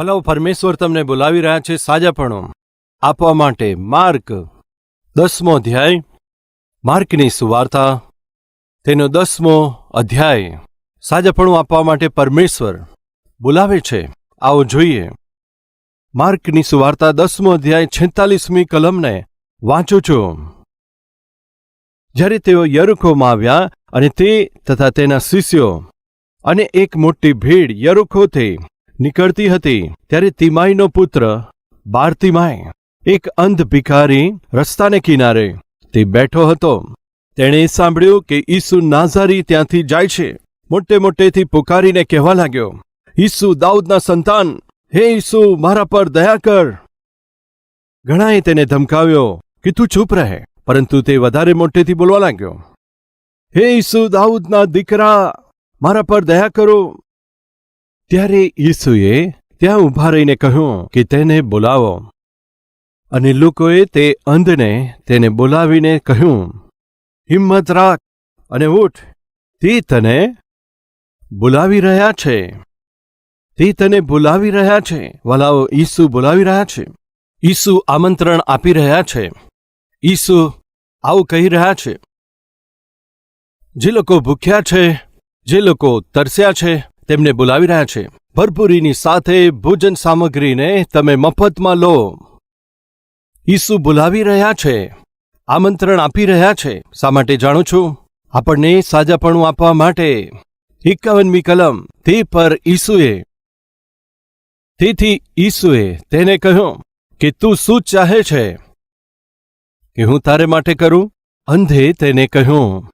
વલાવ પરમેશ્વર તમને બોલાવી રહ્યા છે સાજાપણો. આપવા માટે માર્ક દસમો અધ્યાય, માર્કની સુવાર્તા. તેનો દસમો અધ્યાય, સાજાપણું આપવા માટે પરમેશ્વર બોલાવે છે. આવો જોઈએ. માર્કની સુવાર્તા દસમો અધ્યાય, છેતાલીસમી કલમને વાંચું છું. જ્યારે તેઓ યરુખોમાં આવ્યા અને તે તથા તેના શિષ્યો અને એક મોટી ભીડ યરુખોથી નીકળતી હતી ત્યારે તિમાઈનો પુત્ર બારતિમાય એક અંધ ભિખારી રસ્તાને કિનારે તે બેઠો હતો. તેણે સાંભળ્યું કે ઈસુ નાઝારી ત્યાંથી જાય છે. મોટે મોટેથી પુકારીને કહેવા લાગ્યો, ઈસુ દાઉદના સંતાન, હે ઈસુ, મારા પર દયા કર. ઘણાએ તેને ધમકાવ્યો કે તું ચૂપ રહે. પરંતુ તે વધારે મોટેથી બોલવા લાગ્યો, હે ઈસુ દાઉદના દીકરા, મારા પર દયા કરો. ત્યારે ઈસુએ ત્યાં ઊભા રહીને કહ્યું કે તેને બોલાવો. અને લોકોએ તે અંધને તેને બોલાવીને કહ્યું, હિંમત રાખ અને ઉઠ. તે તને બોલાવી રહ્યા છે. તે તને બોલાવી રહ્યા છે. વાલાઓ ઈસુ બોલાવી રહ્યા છે. ઈસુ આમંત્રણ આપી રહ્યા છે. ઈસુ આવું કહી રહ્યા છે. જે લોકો ભૂખ્યા છે, જે લોકો તરસ્યા છે તેમને બોલાવી રહ્યા છે. ભરપૂરીની સાથે ભોજન સામગ્રીને તમે મફતમાં લો. ઈસુ બોલાવી રહ્યા છે. આમંત્રણ આપી રહ્યા છે. શા માટે જાણું છું? આપણને સાજાપણું આપવા માટે. એકાવનમી કલમ. તે પર ઈસુએ તેથી ઈસુએ તેને કહ્યું કે તું શું ચાહે છે? કે હું તારે માટે કરું? અંધે તેને કહ્યું,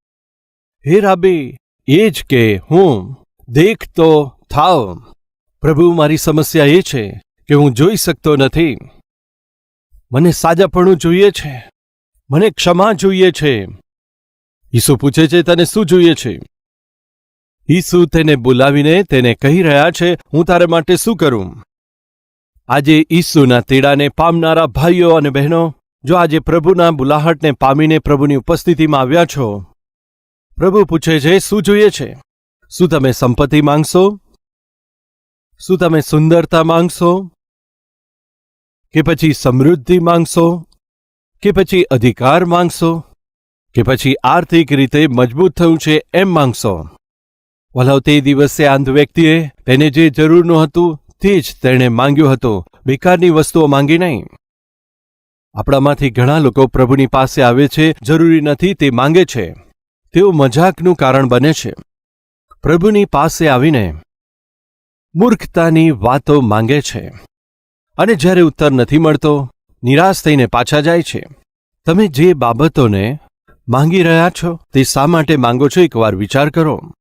હે રાબી, એ જ કે હું. દેખ તો થાવ. પ્રભુ, મારી સમસ્યા એ છે કે હું જોઈ શકતો નથી. મને સાજાપણું જોઈએ છે. મને ક્ષમા જોઈએ છે. ઈસુ પૂછે છે, તને શું જોઈએ છે? ઈસુ તેને બોલાવીને તેને કહી રહ્યા છે, હું તારે માટે શું કરું? આજે ઈસુના તેડાને પામનારા ભાઈઓ અને બહેનો, જો આજે પ્રભુના બુલાહટને પામીને પ્રભુની ઉપસ્થિતિમાં આવ્યા છો? પ્રભુ પૂછે છે, શું જોઈએ છે? શું તમે સંપત્તિ માંગશો? શું તમે સુંદરતા માંગશો? કે પછી સમૃદ્ધિ માંગશો? કે પછી અધિકાર માંગશો? કે પછી આર્થિક રીતે મજબૂત થયું છે એમ માંગશો? વલાવ તે દિવસે આંધ વ્યક્તિએ તેને જે જરૂરનું હતું તે જ તેણે માંગ્યું હતું. બેકારની વસ્તુઓ માંગી નહીં. આપણામાંથી ઘણા લોકો પ્રભુની પાસે આવે છે, જરૂરી નથી તે માંગે છે. તેઓ મજાકનું કારણ બને છે. પ્રભુની પાસે આવીને મૂર્ખતાની વાતો માંગે છે અને જ્યારે ઉત્તર નથી મળતો, નિરાશ થઈને પાછા જાય છે. તમે જે બાબતોને માંગી રહ્યા છો તે શા માટે માંગો છો એકવાર વિચાર કરો.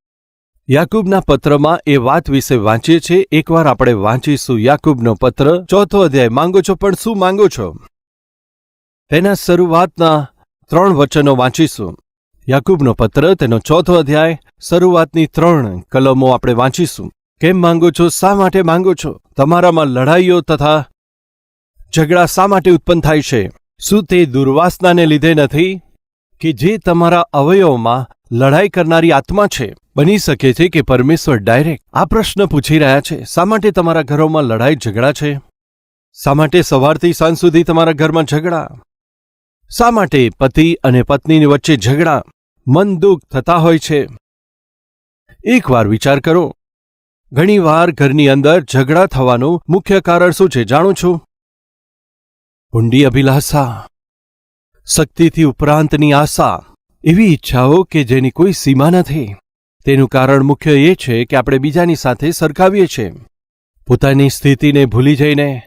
યાકૂબના પત્રમાં એ વાત વિશે વાંચીએ છીએ. એકવાર આપણે વાંચીશું યાકૂબનો પત્ર, ચોથો અધ્યાય. માંગો છો પણ શું માંગો છો? તેના શરૂઆતના ત્રણ વચનો વાંચીશું. યાકૂબનો પત્ર, તેનો ચોથો અધ્યાય, શરૂઆતની ત્રણ કલમો આપણે વાંચીશું. કેમ માંગો છો? શા માટે માંગો છો? તમારામાં લડાઈઓ તથા ઝઘડા શા માટે ઉત્પન્ન થાય છે? શું તે દુર્વાસનાને લીધે નથી કે જે તમારા અવયવમાં લડાઈ કરનારી આત્મા છે? બની શકે છે કે પરમેશ્વર ડાયરેક્ટ આ પ્રશ્ન પૂછી રહ્યા છે. શા માટે તમારા ઘરોમાં લડાઈ ઝઘડા છે? શા માટે સવારથી સાંજ સુધી તમારા ઘરમાં ઝઘડા? શા માટે પતિ અને પત્નીની વચ્ચે ઝઘડા? મન દુઃખ થતા હોય છે. એકવાર વિચાર કરો. ઘણીવાર ઘરની અંદર ઝઘડા થવાનું મુખ્ય કારણ શું છે જાણું છું? ઊંડી અભિલાષા, શક્તિથી ઉપરાંતની આશા, એવી ઈચ્છાઓ કે જેની કોઈ સીમા નથી તેનું કારણ મુખ્ય એ છે કે આપણે બીજાની સાથે સરખાવીએ છીએ. પોતાની સ્થિતિને ભૂલી જઈને,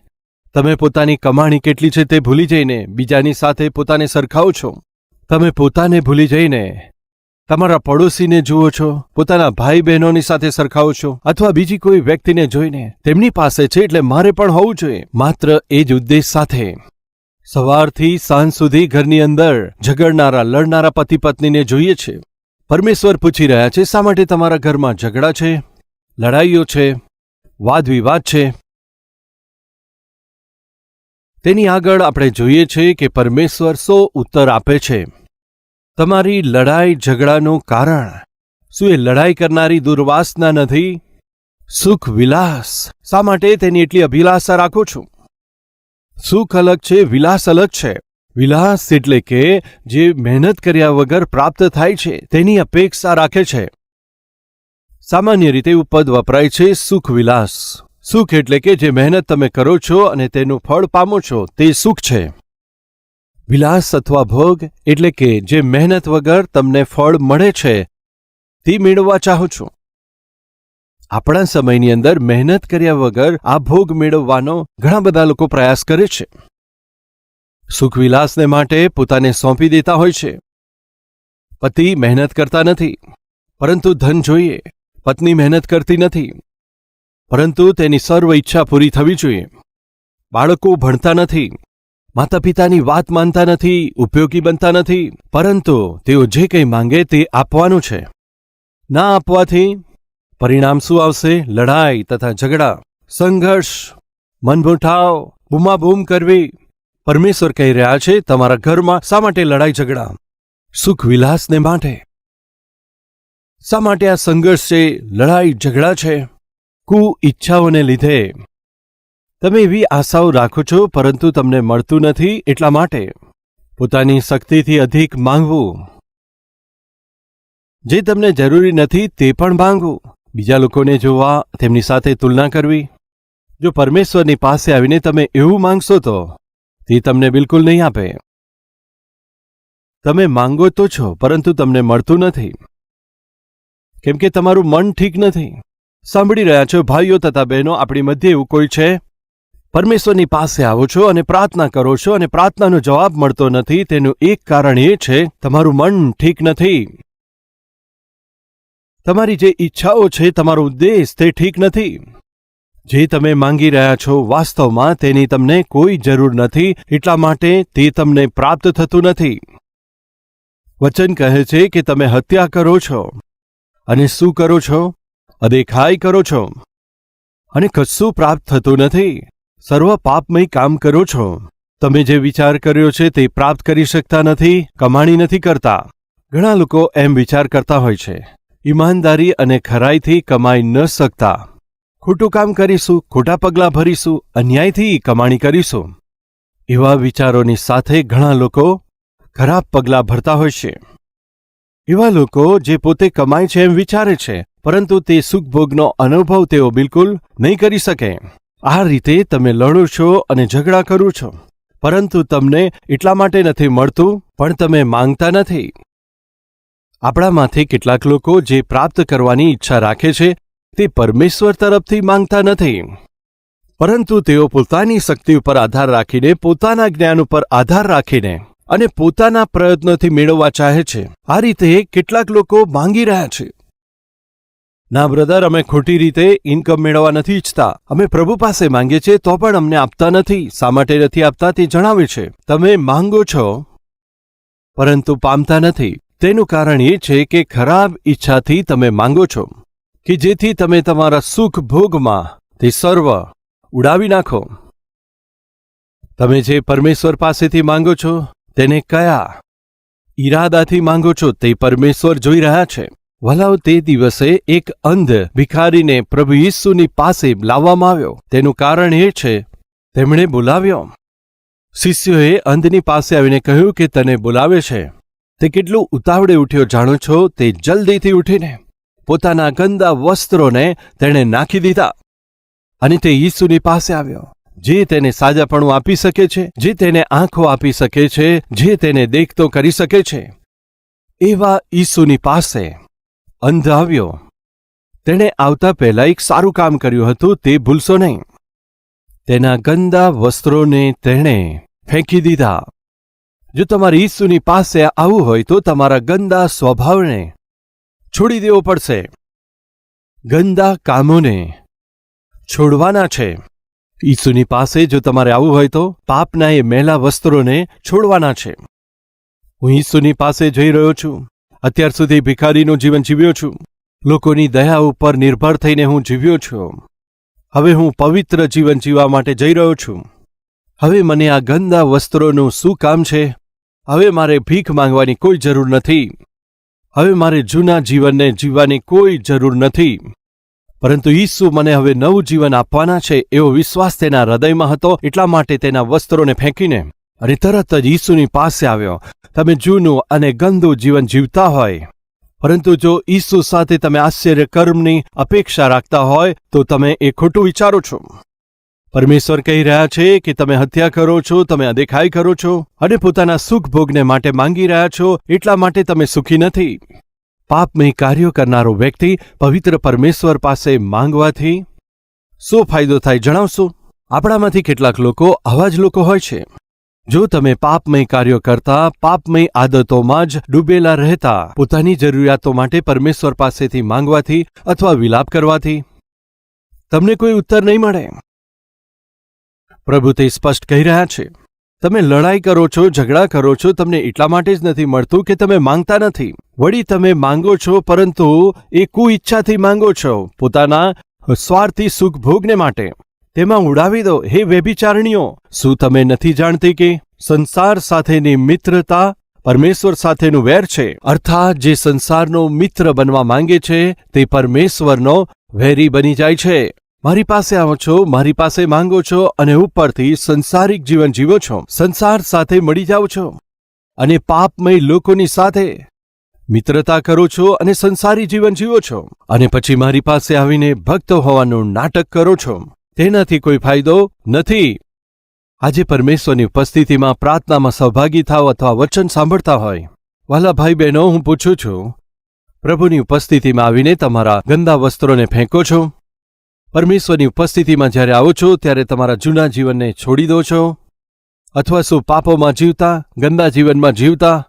તમે પોતાની કમાણી કેટલી છે તે ભૂલી જઈને બીજાની સાથે પોતાને સરખાવો છો. તમે પોતાને ભૂલી જઈને તમારા પડોશીને જુઓ છો, પોતાના ભાઈ બહેનોની સાથે સરખાવો છો, અથવા બીજી કોઈ વ્યક્તિને જોઈને તેમની પાસે છે એટલે મારે પણ હોવું જોઈએ. માત્ર એ જ ઉદ્દેશ સાથે સવારથી સાંજ સુધી ઘરની અંદર ઝઘડનારા, લડનારા પતિ પત્નીને જોઈએ છે. પરમેશ્વર પૂછી રહ્યા છે, શા માટે તમારા ઘરમાં ઝઘડા છે? લડાઈઓ છે? વાદ વિવાદ છે? તેની આગળ આપણે જોઈએ છે કે પરમેશ્વર સો ઉત્તર આપે છે. તમારી લડાઈ ઝઘડાનું કારણ. શું એ લડાઈ કરનારી દુર્વાસના નથી? સુખ વિલાસ. શા માટે તેની એટલી અભિલાષા રાખું છું? સુખ અલગ છે, વિલાસ અલગ છે. વિલાસ એટલે કે જે મહેનત કર્યા વગર પ્રાપ્ત થાય છે, તેની અપેક્ષા રાખે છે. સામાન્ય રીતે એવું પદ વપરાય છે, સુખ વિલાસ. સુખ એટલે કે જે મહેનત તમે કરો છો અને તેનું ફળ પામો છો, તે સુખ છે. વિલાસ અથવા ભોગ એટલે કે જે મહેનત વગર તમને ફળ મળે છે, તે મેળવવા ચાહો છો. આપણા સમયની અંદર મહેનત કર્યા વગર આ ભોગ મેળવવાનો ઘણા બધા લોકો પ્રયાસ કરે છે. સુખવિલાસને માટે પોતાને સોંપી દેતા હોય છે. પતિ મહેનત કરતા નથી, પરંતુ ધન જોઈએ, પત્ની મહેનત કરતી નથી, પરંતુ તેની સર્વ ઈચ્છા પૂરી થવી જોઈએ. બાળકો ભણતા નથી માતા પિતાની વાત માનતા નથી, ઉપયોગી બનતા નથી, પરંતુ તેઓ જે કંઈ માંગે તે આપવાનું છે. ના આપવાથી પરિણામ શું આવશે? લડાઈ તથા ઝઘડા, સંઘર્ષ, મનભૂઠાવ, બૂમાબૂમ કરવી. પરમેશ્વર કહી રહ્યા છે, તમારા ઘરમાં શા માટે લડાઈ ઝઘડા? સુખ વિલાસને માટે. શા માટે આ સંઘર્ષ છે? લડાઈ ઝઘડા છે? કુ ઈચ્છાઓને લીધે. તમે એવી આશાઓ રાખો છો, પરંતુ તમને મળતું નથી એટલા માટે. પોતાની શક્તિથી અધિક માંગવું. જે તમને જરૂરી નથી તે પણ માંગવું. બીજા લોકોને જોવા, તેમની સાથે તુલના કરવી. જો પરમેશ્વરની પાસે આવીને તમે એવું માંગશો તો, તે તમને બિલકુલ નહીં આપે. તમે માંગો તો છો, પરંતુ તમને મળતું નથી. કેમ કે તમારું મન ઠીક નથી. સાંભળી રહ્યા છો, ભાઈઓ તથા બહેનો, આપણી મધ્ય એવું કોઈ છે? પરમેશ્વરની પાસે આવો છો અને પ્રાર્થના કરો છો અને પ્રાર્થનાનો જવાબ મળતો નથી, તેનું એક કારણ એ છે, તમારું મન ઠીક નથી. તમારી જે ઈચ્છાઓ છે, તમારો ઉદ્દેશ તે ઠીક નથી. જે તમે માંગી રહ્યા છો વાસ્તવમાં તેની તમને કોઈ જરૂર નથી, એટલા માટે તે તમને પ્રાપ્ત થતું નથી. વચન કહે છે કે તમે હત્યા કરો છો. અને શું કરો છો? અદેખાઈ કરો છો. અને કશું પ્રાપ્ત થતું નથી. સર્વ પાપમય કામ કરો છો. તમે જે વિચાર કર્યો છે તે પ્રાપ્ત કરી શકતા નથી, કમાણી નથી કરતા. ઘણા લોકો એમ વિચાર કરતા હોય છે. ઈમાનદારી અને ખરાઈથી કમાઈ ન શકતા. ખોટું કામ કરીશું, ખોટા પગલાં ભરીશું, અન્યાયથી કમાણી કરીશું. એવા વિચારોની સાથે ઘણા લોકો ખરાબ પગલાં ભરતા હોય છે. એવા લોકો જે પોતે કમાય છે એમ વિચારે છે, પરંતુ તે સુખભોગનો અનુભવ તેઓ બિલકુલ નહીં કરી શકે. આ રીતે તમે લડો છો અને ઝઘડા કરો છો. પરંતુ તમને એટલા માટે નથી મળતું, પણ તમે માંગતા નથી. આપણામાંથી કેટલાક લોકો જે પ્રાપ્ત કરવાની ઈચ્છા રાખે છે, તે પરમેશ્વર તરફથી માંગતા નથી. પરંતુ તેઓ પોતાની શક્તિ ઉપર આધાર રાખીને પોતાના જ્ઞાન ઉપર આધાર રાખીને અને પોતાના પ્રયત્નોથી મેળવવા ચાહે છે. આ રીતે કેટલાક લોકો માંગી રહ્યા છે. ના બ્રધર અમે ખોટી રીતે ઇન્કમ મેળવવા નથી ઈચ્છતા. અમે પ્રભુ પાસે માંગીએ છીએ, તો પણ અમને આપતા નથી. શા માટે નથી આપતા તે જણાવે છે. તમે માંગો છો, પરંતુ પામતા નથી. તેનું કારણ એ છે કે ખરાબ ઈચ્છાથી તમે માંગો છો, કે જેથી તમે તમારા સુખ ભોગમાં તે સર્વ ઉડાવી નાખો. તમે જે પરમેશ્વર પાસેથી માંગો છો, તેને કયા ઈરાદાથી માંગો છો, તે પરમેશ્વર જોઈ રહ્યા છે. વલાવ તે દિવસે એક અંધ ભિખારીને પ્રભુ ઈસુની પાસે લાવવામાં આવ્યો. તેનું કારણ એ છે, તેમણે બોલાવ્યો. શિષ્યોએ અંધની પાસે આવીને કહ્યું કે તને બોલાવે છે. તે કેટલું ઉતાવળે ઉઠ્યો જાણો છો? તે જલ્દીથી ઉઠીને પોતાના ગંદા વસ્ત્રોને તેણે નાખી દીધા અને તે ઈસુની પાસે આવ્યો. જે તેને સાજાપણું આપી શકે છે, જે તેને આંખો આપી શકે છે, જે તેને દેખતો કરી શકે છે. એવા ઈસુની પાસે અંધ આવ્યો તેણે આવતા પહેલા એક સારું કામ કર્યું હતું, તે ભૂલશો નહીં. તેના ગંદા વસ્ત્રોને તેણે ફેંકી દીધા. જો તમારે ઈસુની પાસે આવવું હોય તો તમારા ગંદા સ્વભાવને છોડી દેવો પડશે. ગંદા કામોને છોડવાના છે. ઈસુની પાસે જો તમારે આવવું હોય તો પાપના એ મેલા વસ્ત્રોને છોડવાના છે. હું ઈસુની પાસે જઈ રહ્યો છું. અત્યાર સુધી ભિખારીનું જીવન જીવ્યો છું. લોકોની દયા ઉપર નિર્ભર થઈને હું જીવ્યો છું. હવે હું પવિત્ર જીવન જીવવા માટે જઈ રહ્યો છું. હવે મને આ ગંદા વસ્ત્રોનું શું કામ છે? હવે મારે ભીખ માંગવાની કોઈ જરૂર નથી. હવે મારે જૂના જીવનને જીવવાની કોઈ જરૂર નથી. પરંતુ ઈસુ મને હવે નવું જીવન આપવાના છે એવો વિશ્વાસ તેના હૃદયમાં હતો, એટલા માટે તેના વસ્ત્રોને ફેંકીને. અને તરત જ ઈસુની પાસે આવ્યો. તમે જૂનું અને ગંદુ જીવન જીવતા હોય. પરંતુ જો ઈસુ સાથે તમે આશ્ચર્ય કર્મની અપેક્ષા રાખતા હોય, તો તમે એ ખોટું વિચારો છો. પરમેશ્વર કહી રહ્યા છે કે તમે હત્યા કરો છો, તમે અદેખાઈ કરો છો, અને પોતાના સુખ ભોગને માટે માંગી રહ્યા છો, એટલા માટે તમે સુખી નથી. પાપમય કાર્યો કરનારો વ્યક્તિ પવિત્ર પરમેશ્વર પાસે માંગવાથી શું ફાયદો થાય જણાવશો? આપણામાંથી કેટલાક લોકો આવા જ લોકો હોય છે. જો તમે પાપમય કાર્યો કરતા, પાપમય આદતોમાં જ ડૂબેલા રહેતા, પોતાની જરૂરિયાતો માટે પરમેશ્વર પાસેથી માંગવાથી અથવા વિલાપ કરવાથી, તમને કોઈ ઉત્તર નહીં મળે. પ્રભુ તે સ્પષ્ટ કહી રહ્યા છે, તમે લડાઈ કરો છો, ઝઘડા કરો છો, તમને એટલા માટે જ નથી મળતું કે તમે માંગતા નથી. વળી તમે માંગો છો, પરંતુ એ ઈચ્છાથી માંગો છો પોતાના સ્વાર્થી સુખભોગને માટે. તેમાં ઉડાવી દો, હે વેભિચારણીઓ શું તમે નથી જાણતી કે સંસાર સાથેની મિત્રતા પરમેશ્વર સાથેનું વેર છે? અર્થાત, જે સંસારનો મિત્ર બનવા માંગે છે, તે પરમેશ્વરનો વેરી બની જાય છે. મારી પાસે આવો છો, મારી પાસે માંગો છો અને ઉપરથી સંસારિક જીવન જીવો છો. સંસાર સાથે મળી જાઓ છો અને પાપમય લોકોની સાથે મિત્રતા કરો છો અને સંસારી જીવન જીવો છો. અને પછી મારી પાસે આવીને ભક્ત હોવાનું નાટક કરો છો. તેનાથી કોઈ ફાયદો નથી. આજે પરમેશ્વરની ઉપસ્થિતિમાં પ્રાર્થનામાં સહભાગી થાવ અથવા વચન સાંભળતા હોય. વાલા ભાઈ બહેનો હું પૂછું છું, પ્રભુની ઉપસ્થિતિમાં આવીને તમારા ગંદા વસ્ત્રોને ફેંકો છો? પરમેશ્વરની ઉપસ્થિતિમાં જ્યારે આવો છો, ત્યારે તમારા જૂના જીવનને છોડી દો છો? અથવા શું પાપોમાં જીવતા, ગંદા જીવનમાં જીવતા?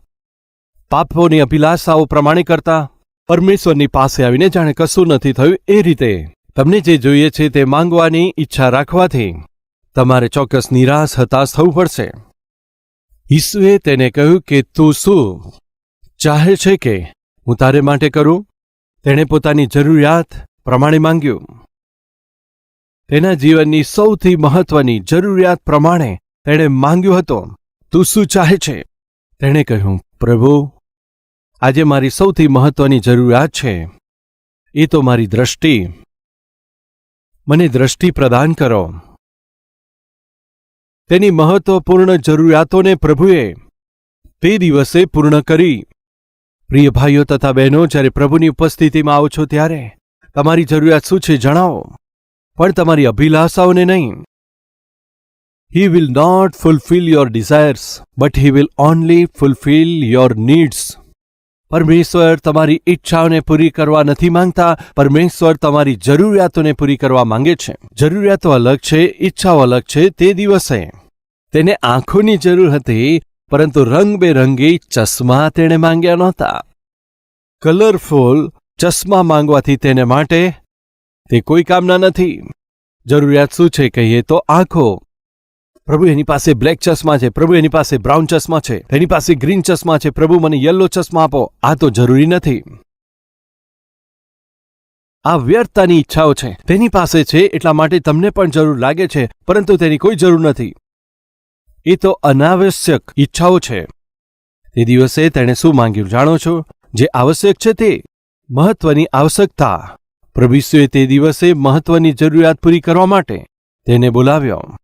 પાપોની અભિલાષાઓ પ્રમાણે કરતા? પરમેશ્વરની પાસે આવીને જાણે કશું નથી થયું એ રીતે. તમને જે જોઈએ છે તે માંગવાની ઈચ્છા રાખવાથી તમારે ચોક્કસ નિરાશ હતાશ થવું પડશે. ઈસુએ તેને કહ્યું કે, તું શું ચાહે છે કે હું તારે માટે કરું? તેણે પોતાની જરૂરિયાત પ્રમાણે માંગ્યું. તેના જીવનની સૌથી મહત્વની જરૂરિયાત પ્રમાણે તેણે માંગ્યું હતો. તું શું ચાહે છે? તેણે કહ્યું, પ્રભુ, આજે મારી સૌથી મહત્વની જરૂરિયાત છે. એ તો મારી દ્રષ્ટિ મને દ્રષ્ટિ પ્રદાન કરો. તેની મહત્વપૂર્ણ જરૂરિયાતોને પ્રભુએ તે દિવસે પૂર્ણ કરી. પ્રિય ભાઈઓ તથા બહેનો, જ્યારે પ્રભુની ઉપસ્થિતિમાં આવો છો ત્યારે તમારી જરૂરિયાત શું છે જણાવો. પણ તમારી અભિલાષાઓને નહીં. He will not fulfil your desires but he will only fulfil your needs પરમેશ્વર તમારી ઈચ્છાઓને પૂરી કરવા નથી માંગતા, પરમેશ્વર તમારી જરૂરિયાતોને પૂરી કરવા માંગે છે. જરૂરિયાતો અલગ છે, ઈચ્છાઓ અલગ છે, તે દિવસે તેને આંખોની જરૂર હતી, પરંતુ રંગબેરંગી ચશ્મા તેણે માંગ્યા નહોતા. કલરફુલ ચશ્મા માંગવાથી તેને માટે તે કોઈ કામના નથી. જરૂરિયાત શું છે કહીએ તો આંખો પ્રભુ એની પાસે બ્લેક ચશ્મા છે, પ્રભુ એની પાસે બ્રાઉન ચશ્મા છે, એની પાસે ગ્રીન ચશ્મા છે, પ્રભુ મને યલો ચશ્મા આપો. આ તો જરૂરી નથી. આ વ્યર્થતાની ઈચ્છાઓ છે. તેની પાસે છે એટલા માટે તમને પણ જરૂર લાગે છે, પરંતુ તેની કોઈ જરૂર નથી. એ તો અનાવશ્યક ઈચ્છાઓ છે. તે દિવસે તેણે શું માંગ્યું જાણો છો? જે આવશ્યક છે તે. મહત્વની આવશ્યકતા. પ્રભુએ તે દિવસે મહત્વની જરૂરિયાત પૂરી કરવા માટે તેને બોલાવ્યો.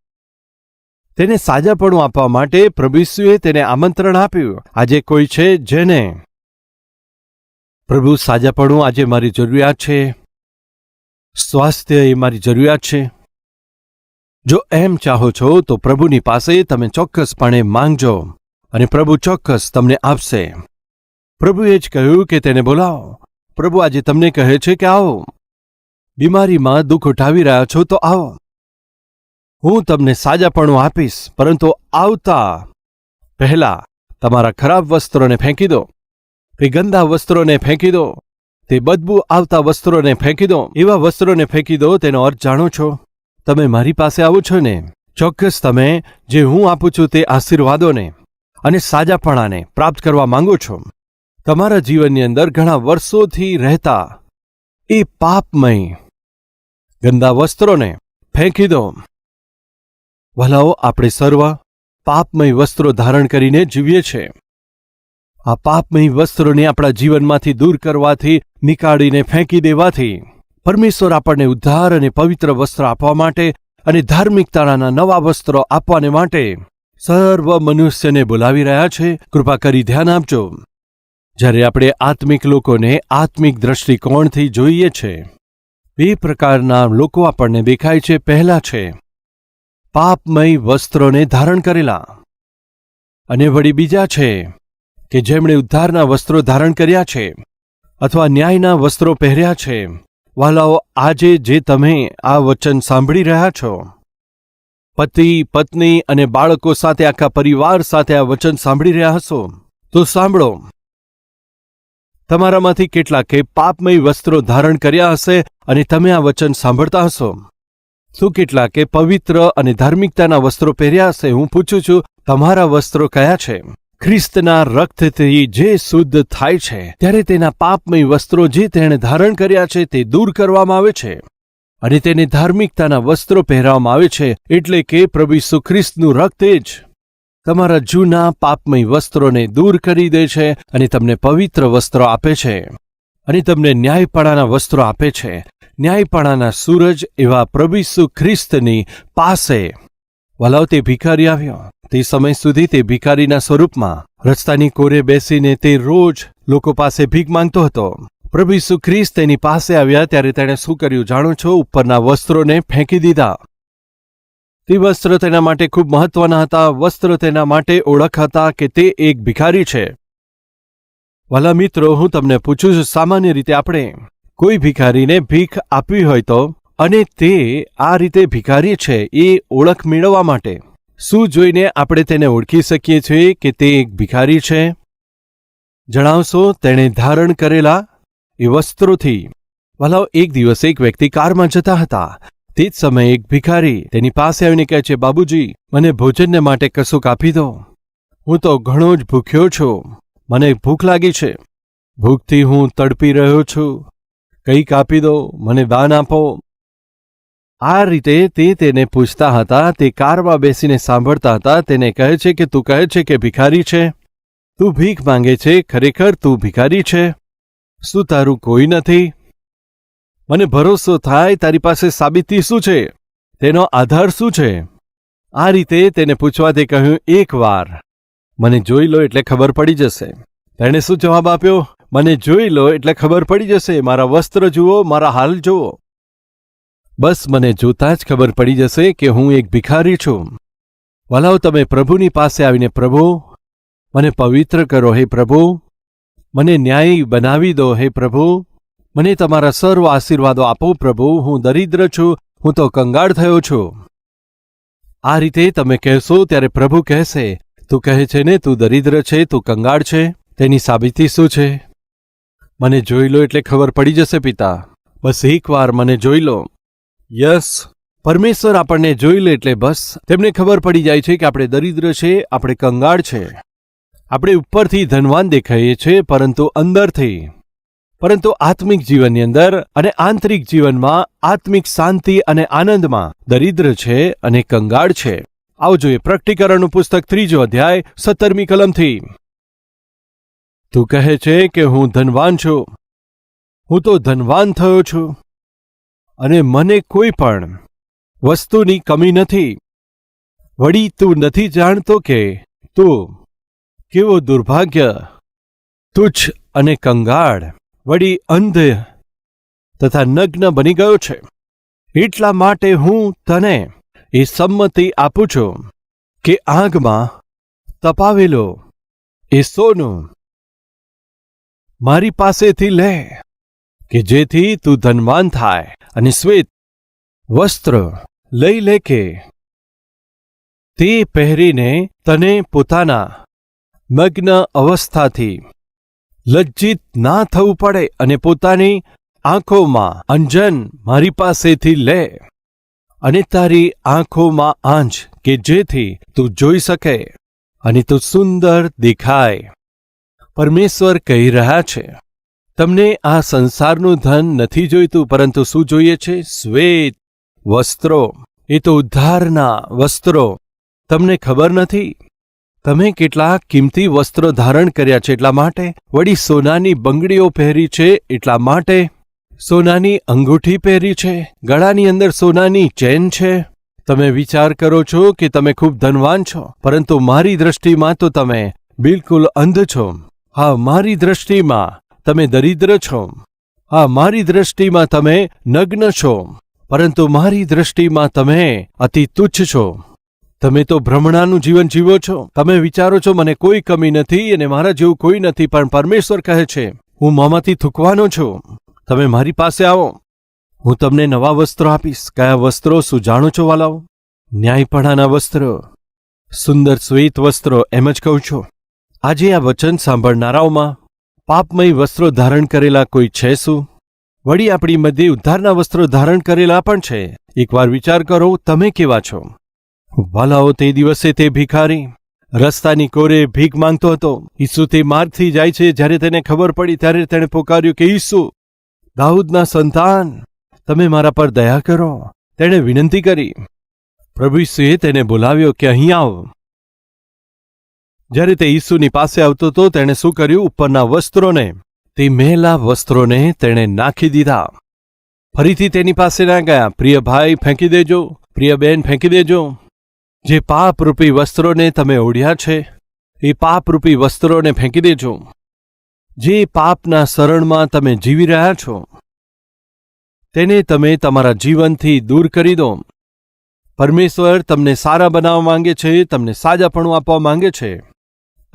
તેને સાજાપણું આપવા માટે પ્રભુસુએ તેને આમંત્રણ આપ્યું. આજે કોઈ છે જેને પ્રભુ સાજાપણું આજે મારી જરૂરિયાત છે? સ્વાસ્થ્ય એ મારી જરૂરિયાત છે? જો એમ ચાહો છો, તો પ્રભુની પાસે તમે ચોક્કસપણે માંગજો અને પ્રભુ ચોક્કસ તમને આપશે. પ્રભુએ જ કહ્યું કે તેને બોલાવો. પ્રભુ આજે તમને કહે છે કે આવો. બીમારીમાં દુઃખ ઉઠાવી રહ્યા છો તો આવો. હું તમને સાજાપણું આપીશ, પરંતુ આવતા પહેલા તમારા ખરાબ વસ્ત્રોને ફેંકી દો, તે ગંદા વસ્ત્રોને ફેંકી દો, તે બદબુ આવતા વસ્ત્રોને ફેંકી દો, એવા વસ્ત્રોને ફેંકી દો તેનો અર્થ જાણો છો. તમે મારી પાસે આવો છો ને, ચોક્કસ તમે જે હું આપું છું તે આશીર્વાદોને અને સાજાપણાને પ્રાપ્ત કરવા માંગો છો. તમારા જીવનની અંદર ઘણા વર્ષોથી રહેતા એ પાપમય ગંદા વસ્ત્રોને ફેંકી દો. ભલાઓ આપણે સર્વ પાપમય વસ્ત્રો ધારણ કરીને જીવીએ છીએ. આ પાપમય વસ્ત્રોને આપણા જીવનમાંથી દૂર કરવાથી, નીકાળીને ફેંકી દેવાથી, પરમેશ્વર આપણને ઉદ્ધાર અને પવિત્ર વસ્ત્ર આપવા માટે અને ધાર્મિકતાના નવા વસ્ત્રો આપવાને માટે સર્વ મનુષ્યને બોલાવી રહ્યા છે. કૃપા કરી ધ્યાન આપજો. જ્યારે આપણે આત્મિક લોકોને આત્મિક દ્રષ્ટિકોણથી જોઈએ છે, બે પ્રકારના લોકો આપણને દેખાય છે. પહેલા છે પાપમય વસ્ત્રોને ધારણ કરેલા. અને વળી બીજા છે કે જેમણે ઉદ્ધારના વસ્ત્રો ધારણ કર્યા છે અથવા ન્યાયના વસ્ત્રો પહેર્યા છે. વાલાઓ, આજે જે તમે આ વચન સાંભળી રહ્યા છો. પતિ, પત્ની અને બાળકો સાથે આખા પરિવાર સાથે આ વચન સાંભળી રહ્યા હશો. તો સાંભળો. તમારામાંથી કેટલાકે પાપમય વસ્ત્રો ધારણ કર્યા હશે અને તમે આ વચન સાંભળતા હશો. શું કેટલાકે પવિત્ર અને ધાર્મિકતાના વસ્ત્રો પહેર્યા હશે? હું પૂછું છું, તમારા વસ્ત્રો કયા છે? ખ્રિસ્તના રક્તથી જે શુદ્ધ થાય છે, ત્યારે તેના પાપમય વસ્ત્રો જે તેણે ધારણ કર્યા છે, તે દૂર કરવામાં આવે છે. અને તેને ધાર્મિકતાના વસ્ત્રો પહેરવામાં આવે છે, એટલે કે પ્રભુ સુખ્રિસ્તનું રક્ત જ. તમારા જૂના પાપમય વસ્ત્રોને દૂર કરી દે છે અને તમને પવિત્ર વસ્ત્રો આપે છે. અને તમને ન્યાયપણાના વસ્ત્રો આપે છે. ન્યાયપણાના સૂરજ એવા પ્રભુ ખ્રિસ્તની પાસે. વલાવ તે ભિખારી આવ્યો. તે સમય સુધી તે ભિખારીના સ્વરૂપમાં રસ્તાની કોરે બેસીને તે રોજ લોકો પાસે ભીખ માંગતો હતો. પ્રભુ ખ્રિસ્ત તેની પાસે આવ્યા ત્યારે તેણે શું કર્યું જાણો છો? ઉપરના વસ્ત્રોને ફેંકી દીધા. તે વસ્ત્ર તેના માટે ખૂબ મહત્વના હતા. વસ્ત્ર તેના માટે ઓળખ હતા કે તે એક ભિખારી છે. વાલા મિત્રો, હું તમને પૂછું છું, સામાન્ય રીતે આપણે કોઈ ભિખારીને ભીખ આપવી હોય તો, અને તે આ રીતે ભિખારી છે એ ઓળખ મેળવવા માટે. શું જોઈને આપણે તેને ઓળખી શકીએ છીએ કે તે એક ભિખારી છે? જણાવશો, તેણે ધારણ કરેલા એ વસ્ત્રોથી. વાલાઓ એક દિવસ એક વ્યક્તિ કારમાં જતા હતા. તે જ સમયે એક ભિખારી તેની પાસે આવીને કહે છે, બાબુજી, મને ભોજનને માટે કશું આપી દો. હું તો ઘણો જ ભૂખ્યો છું. મને ભૂખ લાગી છે. ભૂખથી હું તડપી રહ્યો છું. કંઈક આપી દો, મને દાન આપો. આ રીતે તે તેને પૂછતા હતા, તે કારમાં બેસીને સાંભળતા હતા, તેને કહે છે કે તું કહે છે કે ભિખારી છે. તું ભીખ માંગે છે, ખરેખર તું ભિખારી છે. શું તારું કોઈ નથી? મને ભરોસો થાય, તારી પાસે સાબિતી શું છે? તેનો આધાર શું છે? આ રીતે તેને પૂછવા તે કહ્યું, એક વાર. મને જોઈ લો એટલે ખબર પડી જશે. તેણે શું જવાબ આપ્યો? મને જોઈ લો એટલે ખબર પડી જશે. મારા વસ્ત્ર જુઓ, મારા હાલ જુઓ. બસ મને જોતા જ ખબર પડી જશે કે હું એક ભિખારી છું. વલાવ, તમે પ્રભુની પાસે આવીને, પ્રભુ, મને પવિત્ર કરો, હે પ્રભુ. મને ન્યાયી બનાવી દો, હે પ્રભુ. મને તમારા સર્વ આશીર્વાદો આપો, પ્રભુ. હું દરિદ્ર છું, હું તો કંગાળ થયો છું. આ રીતે તમે કહેશો ત્યારે પ્રભુ કહેશે, તું કહે છે ને, તું દરિદ્ર છે, તું કંગાળ છે. તેની સાબિતી શું છે? મને જોઈ લો એટલે ખબર પડી જશે, પિતા. બસ એકવાર મને જોઈ લો. યસ, પરમેશ્વર આપણને જોઈ લે એટલે બસ. તેમને ખબર પડી જાય છે કે આપણે દરિદ્ર છે, આપણે કંગાળ છે. આપણે ઉપરથી ધનવાન દેખાઈએ છીએ પરંતુ અંદરથી. પરંતુ આત્મિક જીવનની અંદર અને આંતરિક જીવનમાં આત્મિક શાંતિ અને આનંદમાં દરિદ્ર છે અને કંગાળ છે. આવો જોઈએ પ્રકટીકરણનું પુસ્તક ત્રીજો અધ્યાય, સત્તરમી કલમથી. તું કહે છે કે હું ધનવાન છું. હું તો ધનવાન થયો છું. અને મને કોઈ પણ વસ્તુની કમી નથી. વળી તું નથી જાણતો કે તું કેવો દુર્ભાગ્ય, તુચ્છ અને કંગાળ, વળી અંધ તથા નગ્ન બની ગયો છે. એટલા માટે હું તને એ સંમતિ આપું છું કે આગમાં તપાવેલો એ સોનું મારી પાસેથી લે, કે જેથી તું ધનવાન થાય અને શ્વેત વસ્ત્ર લઈ લે કે તે પહેરીને તને પોતાના મગ્ન અવસ્થાથી લજ્જિત ના થવું પડે અને પોતાની આંખોમાં અંજન મારી પાસેથી લે અને તારી આંખોમાં આંચ કે જેથી તું જોઈ શકે અને તું સુંદર દેખાય. પરમેશ્વર કહી રહ્યા છે, તમને આ સંસારનું ધન નથી જોઈતું, પરંતુ શું જોઈએ છે? શ્વેત વસ્ત્રો. એ તો ઉદ્ધારના વસ્ત્રો. તમને ખબર નથી? તમે કેટલા કિંમતી વસ્ત્રો ધારણ કર્યા છે એટલા માટે? વળી સોનાની બંગડીઓ પહેરી છે એટલા માટે? સોનાની અંગૂઠી પહેરી છે? ગળાની અંદર સોનાની ચેન છે? તમે વિચાર કરો છો કે તમે ખૂબ ધનવાન છો, પરંતુ મારી દ્રષ્ટિમાં તો તમે બિલકુલ અંધ છો. હા, મારી દ્રષ્ટિમાં તમે દરિદ્ર છો. હા, મારી દ્રષ્ટિમાં તમે નગ્ન છો. પરંતુ મારી દ્રષ્ટિમાં તમે અતિ તુચ્છ છો. તમે તો ભ્રમણાનું જીવન જીવો છો. તમે વિચારો છો, મને કોઈ કમી નથી અને મારા જેવું કોઈ નથી, પણ પરમેશ્વર કહે છે, હું મોંમાંથી થૂકવાનો છું. તમે મારી પાસે આવો. હું તમને નવા વસ્ત્રો આપીશ. કયા વસ્ત્રો શું જાણો છો, વાલાઓ? ન્યાયપણાના વસ્ત્રો. સુંદર શ્વેત વસ્ત્રો, એમ જ કહું છું. આજે આ વચન સાંભળનારાઓમાં પાપમય વસ્ત્રો ધારણ કરેલા કોઈ છે શું? વળી આપણી મધ્ય ઉદ્ધારના વસ્ત્રો ધારણ કરેલા પણ છે. એકવાર વિચાર કરો, તમે કેવા છો? વાલાઓ તે દિવસે તે ભિખારી, રસ્તાની કોરે ભીખ માંગતો હતો. ઈસુ તે માર્ગથી જાય છે, જ્યારે તેને ખબર પડી, ત્યારે તેણે પોકાર્યું કે, ઈસુ, દાઉદના સંતાન, તમે મારા પર દયા કરો. તેણે વિનંતી કરી. પ્રભુ ઈસુએ તેને બોલાવ્યો કે, અહીં આવ. જ્યારે તે ઈસુની પાસે આવતો હતો, તેણે શું કર્યું? ઉપરના વસ્ત્રોને, તે મેલા વસ્ત્રોને તેણે નાખી દીધા. ફરીથી તેની પાસે ના ગયા. પ્રિય ભાઈ, ફેંકી દેજો. પ્રિય બેન, ફેંકી દેજો. જે પાપરૂપી વસ્ત્રોને તમે ઓઢ્યા છે, એ પાપરૂપી વસ્ત્રોને ફેંકી દેજો. જે પાપના શરણમાં તમે જીવી રહ્યા છો, તેને તમે તમારા જીવનથી દૂર કરી દો. પરમેશ્વર તમને સારા બનાવવા માંગે છે, તમને સાજાપણું આપવા માંગે છે.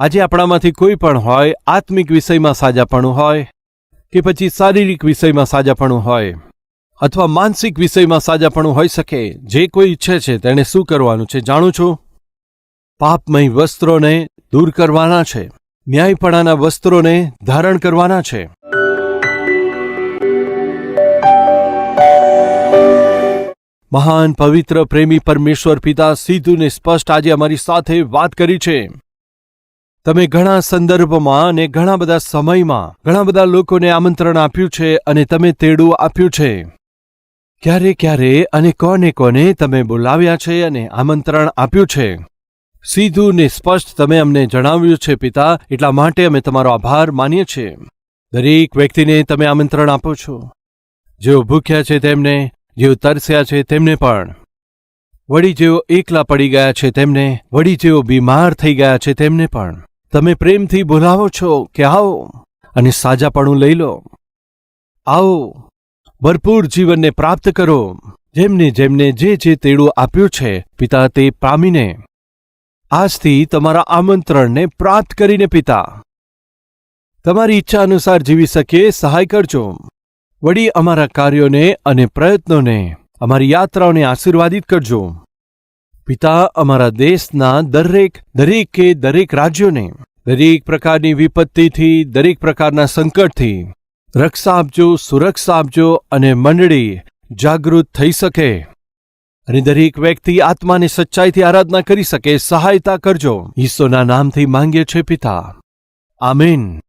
આજે આપણામાંથી કોઈ પણ હોય, આત્મિક વિષયમાં સાજાપણું હોય કે પછી શારીરિક વિષયમાં સાજાપણું હોય અથવા માનસિક વિષયમાં સાજાપણું હોઈ શકે, જે કોઈ ઈચ્છે છે તેણે શું કરવાનું છે જાણું છું? પાપમય વસ્ત્રોને દૂર કરવાના છે. ન્યાયપણાના વસ્ત્રોને ધારણ કરવાના છે. મહાન પવિત્ર પ્રેમી પરમેશ્વર પિતા સીધુને સ્પષ્ટ આજે અમારી સાથે વાત કરી છે. તમે ઘણા સંદર્ભમાં અને ઘણા બધા સમયમાં ઘણા બધા લોકોને આમંત્રણ આપ્યું છે અને તમે તેડું આપ્યું છે. ક્યારે ક્યારે અને કોને કોને તમે બોલાવ્યા છે અને આમંત્રણ આપ્યું છે. સીધું ને સ્પષ્ટ તમે અમને જણાવ્યું છે પિતા, એટલા માટે અમે તમારો આભાર માનીએ છીએ. દરેક વ્યક્તિને તમે આમંત્રણ આપો છો. જેઓ ભૂખ્યા છે તેમને, જેઓ તરસ્યા છે તેમને પણ. વળી જેઓ એકલા પડી ગયા છે તેમને, વળી જેઓ બીમાર થઈ ગયા છે તેમને પણ. તમે પ્રેમથી બોલાવો છો કે આવો અને સાજાપણું લઈ લો. આવો, ભરપૂર જીવનને પ્રાપ્ત કરો. જેમને જેમને જે જે તેડું આપ્યું છે, પિતા તે પામીને. આજથી તમારા આમંત્રણને પ્રાપ્ત કરીને પિતા. તમારી ઈચ્છા અનુસાર જીવી શકીએ સહાય કરજો. વળી અમારા કાર્યોને અને પ્રયત્નોને, અમારી યાત્રાઓને આશીર્વાદિત કરજો. પિતા અમારા દેશના દરેક, દરેકે દરેક રાજ્યોને દરેક પ્રકારની વિપત્તિથી, દરેક પ્રકારના સંકટથી રક્ષા આપજો, સુરક્ષા આપજો અને મંડળી જાગૃત થઈ શકે. અને દરેક વ્યક્તિ આત્માને સચ્ચાઈથી આરાધના કરી શકે, સહાયતા કરજો. ઈસોના નામથી માંગીએ છે પિતા. આમીન.